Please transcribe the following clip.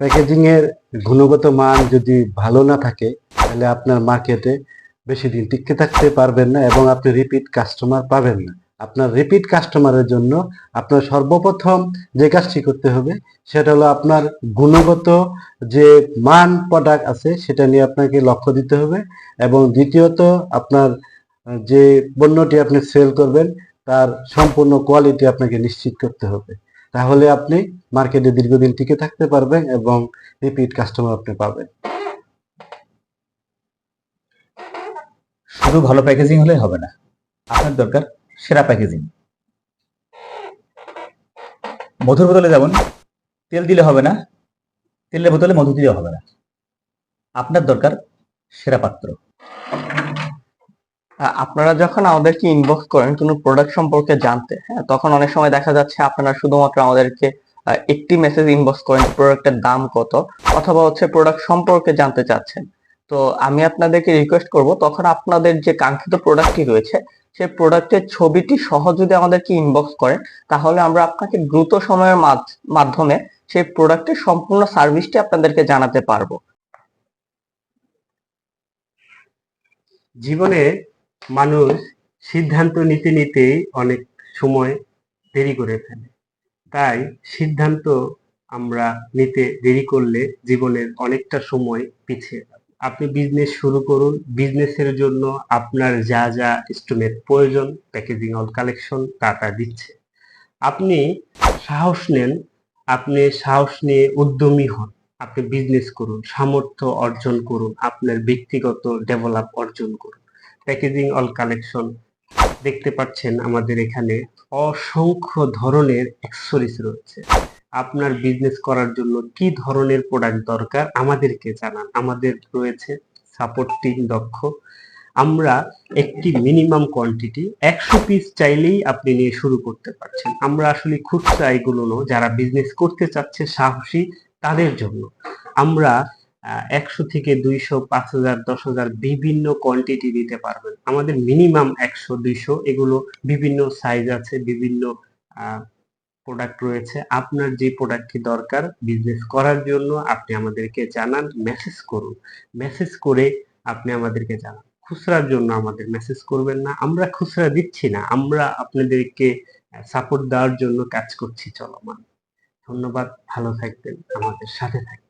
Packaging এর গুণগত মান যদি ভালো না থাকে, তাহলে আপনার মার্কেটে বেশি দিন টিকে থাকতে পারবেন না এবং আপনি রিপিট কাস্টমার পাবেন না। আপনার রিপিট কাস্টমারের জন্য আপনার সর্বপ্রথম যে কাজটি করতে হবে, সেটা হলো আপনার গুণগত যে মান প্রোডাক্ট আছে, সেটা নিয়ে আপনাকে লক্ষ্য দিতে হবে এবং দ্বিতীয়ত আপনার যে পণ্যটি আপনি সেল করবেন, তার সম্পূর্ণ কোয়ালিটি আপনাকে নিশ্চিত করতে হবে। তাহলে আপনি মার্কেটে দীর্ঘদিন টিকে থাকতে পারবেন এবং রিপিট কাস্টমার আপনি পাবেন। শুধু ভালো প্যাকেজিং হলে হবে না। আপনার দরকার সেরা প্যাকেজিং মধুর বোতলে যেমন তেল দিলে হবে না, তেলের বোতলে মধু দিলে হবে না। আপনার দরকার সেরা পাত্র। আপনারা যখন আমাদেরকে ইনবক্স করেন কোনো প্রোডাক্ট সম্পর্কে জানতে হ্যাঁ তখন অনেক সময় দেখা যাচ্ছে আপনারা শুধুমাত্র আমাদেরকে একটি মেসেজ ইনবক্স করেন প্রোডাক্টের দাম কত অথবা হচ্ছে প্রোডাক্ট সম্পর্কে জানতে চাচ্ছেন। তো আমি আপনাদেরকে রিকোয়েস্ট করব, তখন আপনাদের যে কাঙ্ক্ষিত প্রোডাক্টটি রয়েছে, সেই প্রোডাক্টের ছবিটি সহ যদি আমাদেরকে ইনবক্স করেন, তাহলে আমরা আপনাকে দ্রুত সময়ের মাধ- মাধ্যমে সেই প্রোডাক্টের সম্পূর্ণ সার্ভিসটি আপনাদেরকে জানাতে পারব। জীবনে মানুষ সিদ্ধান্ত নিতে নিতেই অনেক সময় দেরি করে ফেলে। তাই সিদ্ধান্ত আমরা নিতে দেরি করলে জীবনের অনেকটা সময় পিছিয়ে আপনি বিজনেস শুরু করুন। বিজনেসের জন্য আপনার যা যা ইনস্ট্রুমেন্ট প্রয়োজন প্যাকেজিং অল কালেকশন তা তা দিচ্ছে। আপনি সাহস নেন, আপনি সাহস নিয়ে উদ্যমী হন। আপনি বিজনেস করুন, সামর্থ্য অর্জন করুন, আপনার ব্যক্তিগত ডেভেলপ অর্জন করুন। প্যাকেজিং অল কালেকশন দেখতে পাচ্ছেন আমাদের এখানে অসংখ্য ধরনের অ্যাক্সেসরিজ রয়েছে। আপনার বিজনেস করার জন্য কি ধরনের প্রোডাক্ট দরকার আমাদেরকে জানান। আমাদের রয়েছে সাপোর্ট টিম দক্ষ। আমরা একটি মিনিমাম কোয়ান্টিটি একশো পিস চাইলেই আপনি নিয়ে শুরু করতে পারছেন। আমরা আসলে খুচরা এগুলো যারা বিজনেস করতে চাচ্ছে সাহসী তাদের জন্য। আমরা একশো থেকে দুইশো, পাঁচ হাজার, দশ হাজার বিভিন্ন কোয়ান্টিটি দিতে পারবেন। আমাদের মিনিমাম একশো, দুইশো, এগুলো বিভিন্ন সাইজ আছে, বিভিন্ন প্রোডাক্ট রয়েছে। আপনার যে প্রোডাক্টটি দরকার বিজনেস করার জন্য আপনি আমাদেরকে জানান মেসেজ করুন। মেসেজ করে আপনি আমাদেরকে জানান। খুচরার জন্য আমাদের মেসেজ করবেন না। আমরা খুচরা দিচ্ছি না। আমরা আপনাদেরকে সাপোর্ট দেওয়ার জন্য কাজ করছি চলমান। ধন্যবাদ। ভালো থাকবেন। আমাদের সাথে থাকবেন।